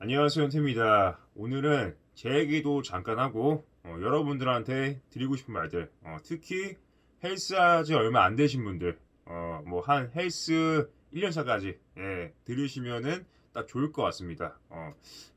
안녕하세요, 현태입니다. 오늘은 제 얘기도 잠깐 하고 어, 여러분들한테 드리고 싶은 말들, 어, 특히 헬스하지 얼마 안 되신 분들, 어, 뭐 한 헬스 1년차까지 예, 들으시면은 딱 좋을 것 같습니다. 어,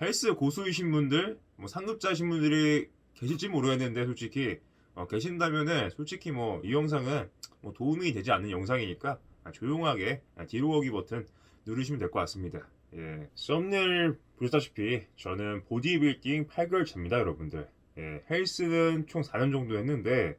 헬스 고수이신 분들, 뭐 상급자이신 분들이 계실지 모르겠는데 솔직히 어, 계신다면은 솔직히 뭐 이 영상은 뭐 도움이 되지 않는 영상이니까 아, 조용하게 아, 뒤로 오기 버튼 누르시면 될 것 같습니다. 예, 썸네일 보셨다시피 저는 보디빌딩 8개월 차입니다, 여러분들. 예, 헬스는 총 4년 정도 했는데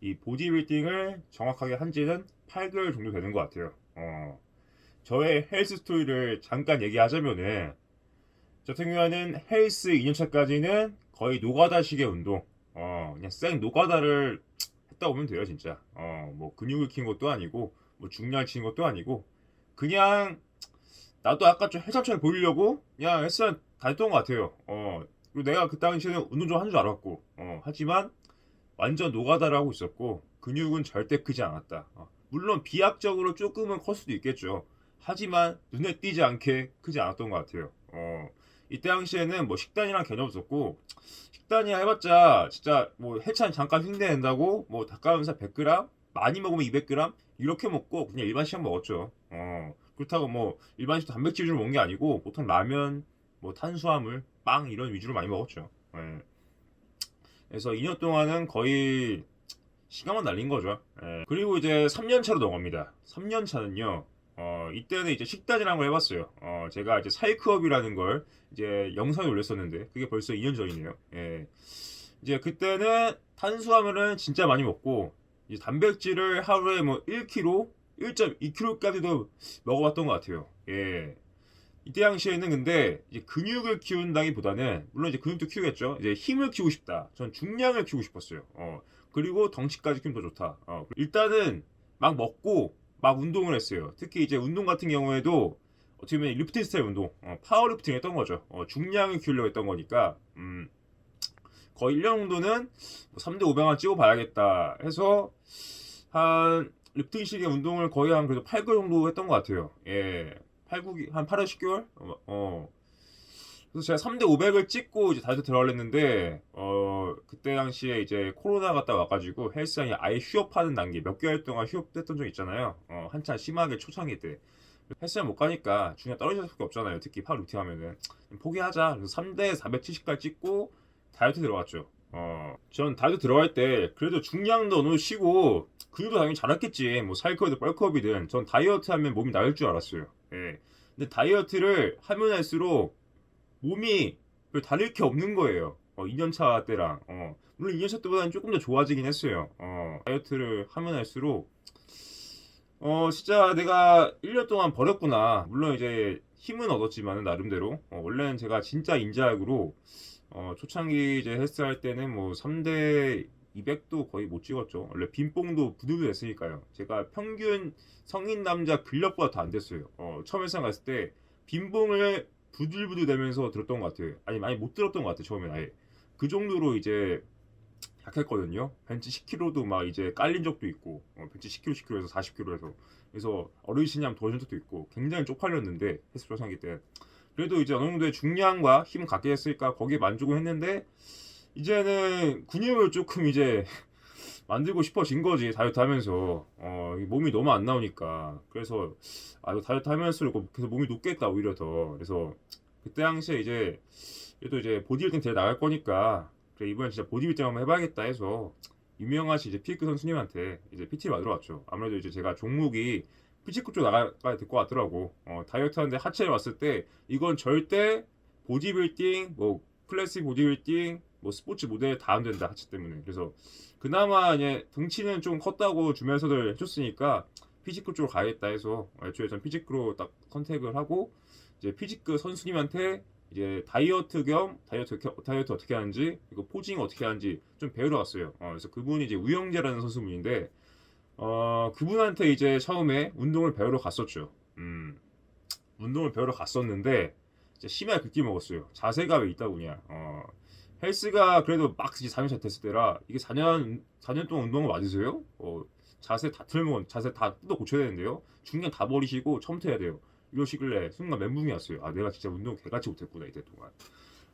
이 보디빌딩을 정확하게 한 지는 8개월 정도 되는 것 같아요. 어, 저의 헬스 스토리를 잠깐 얘기하자면은 저 같은 경우에는 헬스 2년차까지는 거의 노가다식의 운동, 어, 그냥 생 노가다를 했다 보면 돼요, 진짜. 어, 뭐 근육을 키운 것도 아니고 뭐 중량을 치는 것도 아니고 그냥 나도 아까 좀 해장처럼 보이려고 그냥 헬스장 다녔던 것 같아요. 어, 그리고 내가 그 당시에는 운동 좀한줄 알았고, 어, 하지만 완전 노가다를 하고 있었고, 근육은 절대 크지 않았다. 어, 물론 비약적으로 조금은 컸 수도 있겠죠. 하지만 눈에 띄지 않게 크지 않았던 것 같아요. 어, 이때 당시에는 뭐 식단이랑 개념 없었고, 식단이야 해봤자 진짜 뭐 해찬 잠깐 흉내낸다고 뭐 닭가슴살 100g, 많이 먹으면 200g 이렇게 먹고 그냥 일반 시간 먹었죠. 어, 그렇다고 뭐 일반식 단백질 위주로 먹는 게 아니고 보통 라면, 뭐 탄수화물, 빵 이런 위주로 많이 먹었죠. 예. 그래서 2년 동안은 거의 시간만 날린 거죠. 예. 그리고 이제 3년 차로 넘어갑니다. 3년 차는요. 어, 이때는 이제 식단이라는 걸 해봤어요. 어, 제가 이제 사이클업이라는 걸 이제 영상에 올렸었는데 그게 벌써 2년 전이네요. 예. 이제 그때는 탄수화물은 진짜 많이 먹고 이제 단백질을 하루에 뭐 1kg, 1.2kg까지도 먹어봤던 것 같아요. 예. 이때 당시에는 근데 이제 근육을 키운다기보다는 물론 이제 근육도 키우겠죠. 이제 힘을 키우고 싶다. 전 중량을 키우고 싶었어요. 어. 그리고 덩치까지 키우면 더 좋다. 어. 일단은 막 먹고 막 운동을 했어요. 특히 이제 운동 같은 경우에도 어떻게 보면 리프팅 스타일 운동, 어, 파워리프팅 했던 거죠. 어, 중량을 키우려고 했던 거니까 음, 거의 1년 정도는 뭐 3대 500만 찍어봐야겠다 해서 한 리프팅식의 운동을 거의 한 그래도 8개월 정도 했던 것 같아요. 예. 8, 9, 한 8월 10개월? 어, 어. 그래서 제가 3대 500을 찍고 이제 다이어트 들어가려 했는데, 어, 그때 당시에 이제 코로나 갔다 와가지고 헬스장이 아예 휴업하는 단계, 몇 개월 동안 휴업됐던 적 있잖아요. 어, 한참 심하게 초창기 때. 헬스장 못 가니까 중량 떨어질 수밖에 없잖아요. 특히 팔 루팅 하면은. 포기하자. 그래서 3대 470까지 찍고 다이어트 들어갔죠. 어, 전 다이어트 들어갈 때 그래도 중량도 어느 정도 쉬고 근육도 당연히 자랐겠지. 뭐 살컵이든 뻘컵이든 전 다이어트 하면 몸이 나을 줄 알았어요. 예. 근데 다이어트를 하면 할수록 몸이 별 다를 게 없는 거예요. 어, 2년차 때랑. 어, 물론 2년차 때보다는 조금 더 좋아지긴 했어요. 어, 다이어트를 하면 할수록 어, 진짜 내가 1년 동안 버렸구나. 물론 이제 힘은 얻었지만 나름대로. 어, 원래는 제가 진짜 인자학으로 어, 초창기 이제 헬스 할 때는 뭐 3대 200도 거의 못 찍었죠. 원래 빈뽕도 부들부들 했으니까요. 제가 평균 성인 남자 근력보다 더 안 됐어요. 어, 처음 헬스장 갔을 때 빈뽕을 부들부들 대면서 들었던 것 같아요. 아니, 많이 못 들었던 것 같아요. 처음엔 아예. 그 정도로 이제 약했거든요. 벤치 10kg도 막 이제 깔린 적도 있고, 어, 벤치 10kg, 10kg에서 40kg에서. 그래서 어르신이 하면 도와준 적도 있고, 굉장히 쪽팔렸는데, 헬스 초창기 때. 그래도 이제 어느 정도의 중량과 힘을 갖게 했으니까 거기에 만족을 했는데 이제는 근육을 조금 이제 만들고 싶어진 거지 다이어트 하면서. 어, 이 몸이 너무 안 나오니까. 그래서 아 이거 다이어트 하면서 계속 몸이 높겠다 오히려 더. 그래서 그때 당시에 이제 또 이제 보디빌딩 대회 나갈 거니까 그래 이번엔 진짜 보디빌딩 한번 해봐야겠다 해서 유명하신 이제 피크 선수님한테 이제 PT 받으러 왔죠. 아무래도 이제 제가 종목이 피지크 쪽 나가야 될 것 같더라고. 어, 다이어트 하는데 하체를 봤을 때 이건 절대 보디빌딩, 뭐 클래식 보디빌딩, 뭐 스포츠 모델 다 안 된다 하체 때문에. 그래서 그나마 이제 등치는 좀 컸다고 주변에서들 해줬으니까 피지크 쪽으로 가야겠다 해서 애초에 전 피지크로 딱 선택을 하고 이제 피지크 선수님한테 이제 다이어트 겸 다이어트 겨- 다이어트 어떻게 하는지 이거 포징 어떻게 하는지 좀 배우러 갔어요. 어, 그래서 그분이 이제 우영재라는 선수분인데 어, 그분한테 이제 처음에 운동을 배우러 갔었죠. 음, 운동을 배우러 갔었는데, 이제 심하게 긁기 먹었어요. 자세가 왜 있다 보냐. 어, 헬스가 그래도 막 이제 4년차 됐을 때라, 이게 4년, 4년 동안 운동을 맞으세요? 어, 자세 다 틀면, 자세 다 뜯어 고쳐야 되는데요. 중량 다 버리시고 처음부터 해야 돼요. 이러시길래 순간 멘붕이 왔어요. 아 내가 진짜 운동 개같이 못했구나 이때 동안.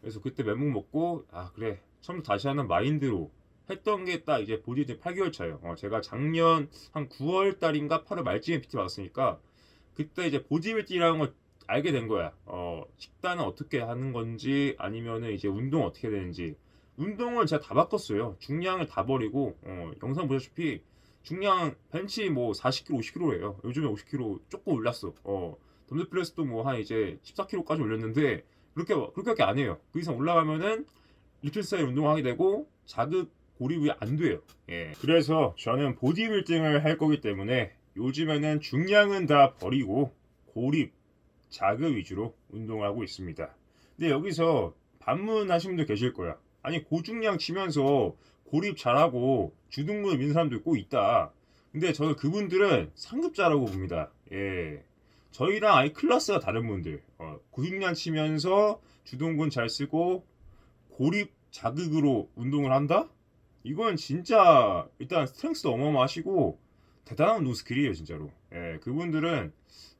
그래서 그때 멘붕 먹고 아 그래 처음부터 다시 하는 마인드로 했던 게 딱 이제 보디빌딩 8개월 차예요. 어, 제가 작년 한 9월 달인가 8월 말쯤에 PT 받았으니까 그때 이제 보디빌딩이라는 걸 알게 된 거야. 어, 식단은 어떻게 하는 건지 아니면은 이제 운동 어떻게 되는지 운동을 제가 다 바꿨어요. 중량을 다 버리고 어, 영상 보셨다시피 중량 벤치 뭐 40kg, 50kg예요. 요즘에 50kg 조금 올랐어. 어, 덤벨프레스도 뭐 한 이제 14kg까지 올렸는데 그렇게 그렇게밖에 안 해요. 그 이상 올라가면은 리틀 사이 운동하게 되고 자극 고립이 안 돼요. 예. 그래서 저는 보디빌딩을 할 거기 때문에 요즘에는 중량은 다 버리고 고립, 자극 위주로 운동을 하고 있습니다. 근데 여기서 반문하신 분들 계실 거야. 아니 고중량 치면서 고립 잘하고 주둥근을 미는 사람도 꼭 있다. 근데 저는 그분들은 상급자라고 봅니다. 예. 저희랑 아예 클래스가 다른 분들. 어, 고중량 치면서 주둥근 잘 쓰고 고립 자극으로 운동을 한다? 이건 진짜 일단 스트렝스도 어마어마하시고 대단한 운동 스킬이에요 진짜로. 예, 그분들은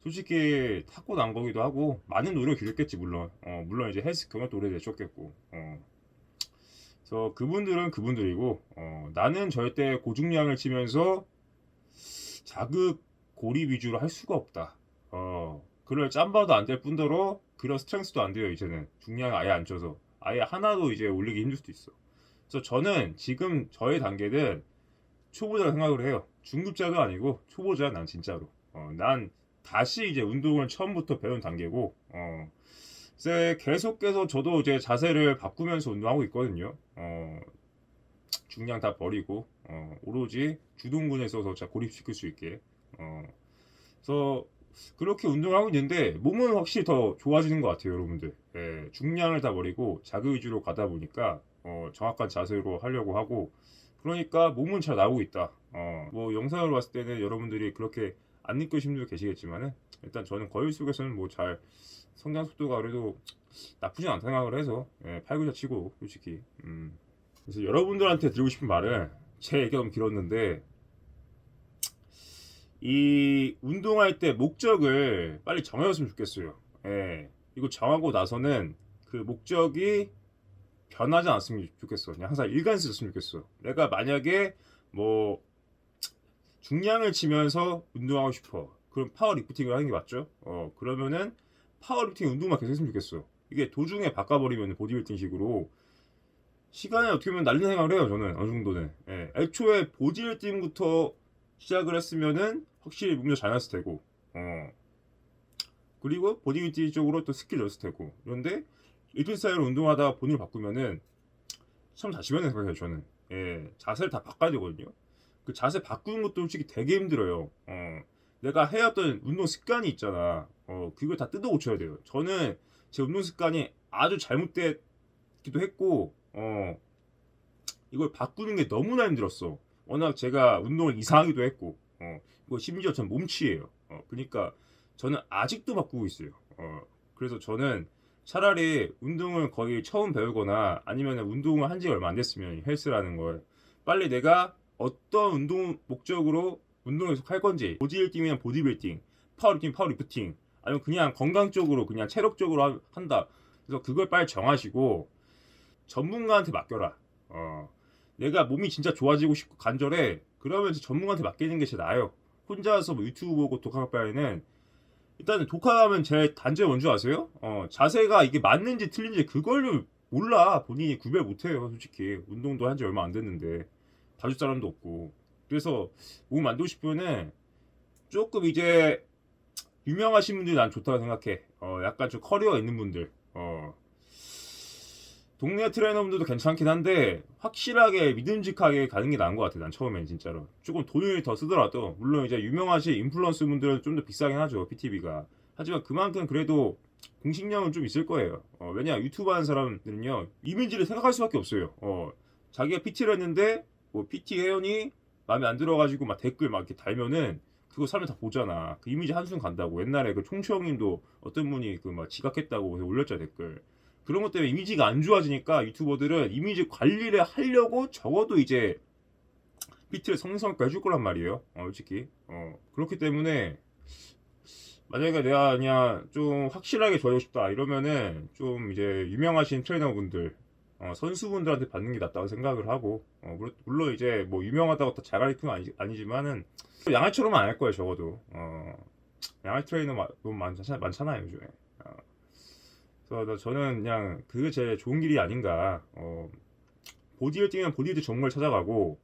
솔직히 타고난 거기도 하고 많은 노력을 기울였겠지 물론. 어, 물론 이제 헬스 경력도 오래되셨겠고. 어. 그래서 그분들은 그분들이고 어, 나는 절대 고중량을 치면서 자극 고립 위주로 할 수가 없다. 어, 그럴 짬바도 안 될 뿐더러 그런 스트렝스도 안 돼요 이제는 중량 아예 안 쳐서 아예 하나도 이제 올리기 힘들 수도 있어. 그래서 저는 지금 저의 단계는 초보자라 생각을 해요. 중급자도 아니고 초보자 난 진짜로. 어, 난 다시 이제 운동을 처음부터 배운 단계고 어, 계속해서 저도 이제 자세를 바꾸면서 운동하고 있거든요. 어, 중량 다 버리고 어, 오로지 주동근에 써서 자 고립시킬 수 있게. 어, 그래서 그렇게 운동을 하고 있는데 몸은 확실히 더 좋아지는 것 같아요, 여러분들. 예, 중량을 다 버리고 자극 위주로 가다 보니까 어, 정확한 자세로 하려고 하고 그러니까 몸은 잘 나오고 있다. 어, 뭐 영상으로 봤을 때는 여러분들이 그렇게 안 느끼시는 분도 계시겠지만은 일단 저는 거울 속에서는 뭐 잘 성장 속도가 그래도 나쁘진 않다 생각을 해서 예, 팔구자 치고 솔직히 음. 그래서 여러분들한테 드리고 싶은 말은 제 얘기가 너무 길었는데 이 운동할 때 목적을 빨리 정해줬으면 좋겠어요. 예. 이거 정하고 나서는 그 목적이 변하지 않았으면 좋겠어. 그냥 항상 일관했으면 좋겠어. 내가 만약에 뭐 중량을 치면서 운동하고 싶어. 그럼 파워 리프팅을 하는 게 맞죠? 어, 그러면은 파워 리프팅 운동만 계속 했으면 좋겠어. 이게 도중에 바꿔버리면 보디빌딩식으로 시간에 어떻게 보면 날리는 생각을 해요. 저는 어느 정도는. 예. 애초에 보디빌딩부터 시작을 했으면은 확실히 몸도 잘 났을 테고. 어. 그리고 보디빌딩 쪽으로 또 스킬 넣었을 테고. 그런데 리틀 스타일로 운동하다가 본인을 바꾸면은 참 다시변는 생각해요 저는. 예 자세를 다 바꿔야 되거든요. 그 자세 바꾸는 것도 솔직히 되게 힘들어요. 어 내가 해왔던 운동 습관이 있잖아. 어 그걸 다 뜯어 고쳐야 돼요. 저는 제 운동 습관이 아주 잘못됐기도 했고 어 이걸 바꾸는 게 너무나 힘들었어. 워낙 제가 운동을 이상하기도 했고 어 이거 심지어 전 몸치예요. 어 그러니까 저는 아직도 바꾸고 있어요. 어 그래서 저는 차라리 운동을 거의 처음 배우거나 아니면 운동을 한 지가 얼마 안 됐으면 헬스라는 걸. 빨리 내가 어떤 운동 목적으로 운동을 계속 할 건지 보디빌딩이면 보디빌딩 파워리프팅 파워리프팅 아니면 그냥 건강 쪽으로 그냥 체력적으로 하- 한다. 그래서 그걸 빨리 정하시고 전문가한테 맡겨라. 어. 내가 몸이 진짜 좋아지고 싶고 간절해. 그러면 전문가한테 맡기는 게 제일 나아요. 혼자서 뭐 유튜브 보고 독학할 바에는 일단은 독학하면 제 단점이 뭔지 아세요? 어, 자세가 이게 맞는지 틀린지 그걸 몰라. 본인이 구별 못해요, 솔직히. 운동도 한 지 얼마 안 됐는데. 봐줄 사람도 없고. 그래서 몸 만들고 싶으면은 조금 이제 유명하신 분들이 난 좋다고 생각해. 어, 약간 좀 커리어 있는 분들. 어. 동네 트레이너분들도 괜찮긴 한데 확실하게 믿음직하게 가는 게 나은 것 같아. 난 처음엔 진짜로. 조금 돈을 더 쓰더라도 물론 이제 유명하신 인플루언서 분들은 좀 더 비싸긴 하죠. PTV가. 하지만 그만큼 그래도 공식력은 좀 있을 거예요. 어, 왜냐 유튜브 하는 사람들은요 이미지를 생각할 수밖에 없어요. 어, 자기가 PT를 했는데 뭐 PT 회원이 마음에 안 들어가지고 막 댓글 막 이렇게 달면은 그거 사람들 다 보잖아. 그 이미지 한순 간다고. 옛날에 그 총추 형님도 어떤 분이 그 막 지각했다고 올렸잖아 댓글. 그런 것 때문에 이미지가 안 좋아지니까 유튜버들은 이미지 관리를 하려고 적어도 이제 PT를 성성껏 해줄 거란 말이에요. 어, 솔직히. 어, 그렇기 때문에 만약에 내가 그냥 좀 확실하게 좋아지고 싶다 이러면은 좀 이제 유명하신 트레이너분들 어, 선수분들한테 받는 게 낫다고 생각을 하고 어, 물론- 이제 뭐 유명하다고 다 잘 가르치는 건 아니, 아니지만은 양아처럼은 안 할 거예요 적어도 어, 양아 트레이너 마- 너무 많잖아, 많잖아요 요즘에 어, 그래서 저는 그냥 그게 제일 좋은 길이 아닌가 어, 보디빌딩은 보디빌딩 전문가를 찾아가고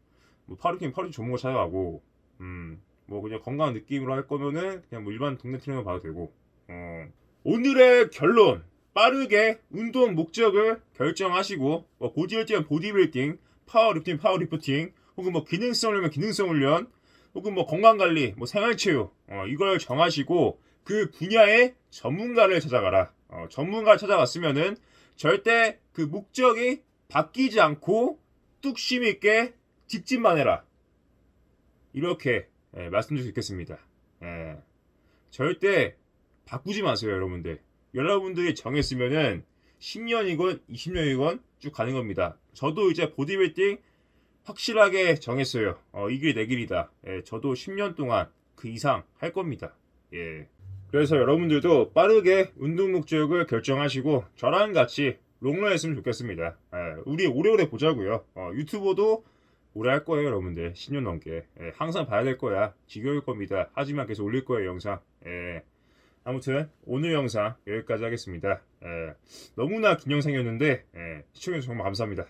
뭐 파르킹 파르킹 전문가 찾아가고 음, 뭐 그냥 건강한 느낌으로 할 거면은 그냥 뭐 일반 동네 트레이너 봐도 되고 어. 오늘의 결론 빠르게 운동 목적을 결정하시고 뭐 보디빌딩은 보디빌딩 파워리프팅 파워리프팅 혹은 뭐 기능성 훈련이면 기능성 훈련 혹은 뭐 건강 관리 뭐 생활 체육 어, 이걸 정하시고 그 분야의 전문가를 찾아가라 어, 전문가를 찾아갔으면은 절대 그 목적이 바뀌지 않고 뚝심 있게 직진만 해라 이렇게 예, 말씀드릴 수 있겠습니다. 예. 절대 바꾸지 마세요, 여러분들. 여러분들이 정했으면은 10년이건 20년이건 쭉 가는 겁니다. 저도 이제 보디빌딩 확실하게 정했어요. 어, 이 길이 내 길이다. 예, 저도 10년 동안 그 이상 할 겁니다. 예. 그래서 여러분들도 빠르게 운동 목적을 결정하시고 저랑 같이 롱런 했으면 좋겠습니다. 예, 우리 오래오래 보자고요. 어, 유튜버도 오래 할 거예요, 여러분들. 10년 넘게. 예, 항상 봐야 될 거야. 지겨울 겁니다. 하지만 계속 올릴 거예요, 영상. 예. 아무튼 오늘 영상 여기까지 하겠습니다. 예, 너무나 긴 영상이었는데 예, 시청해주셔서 정말 감사합니다.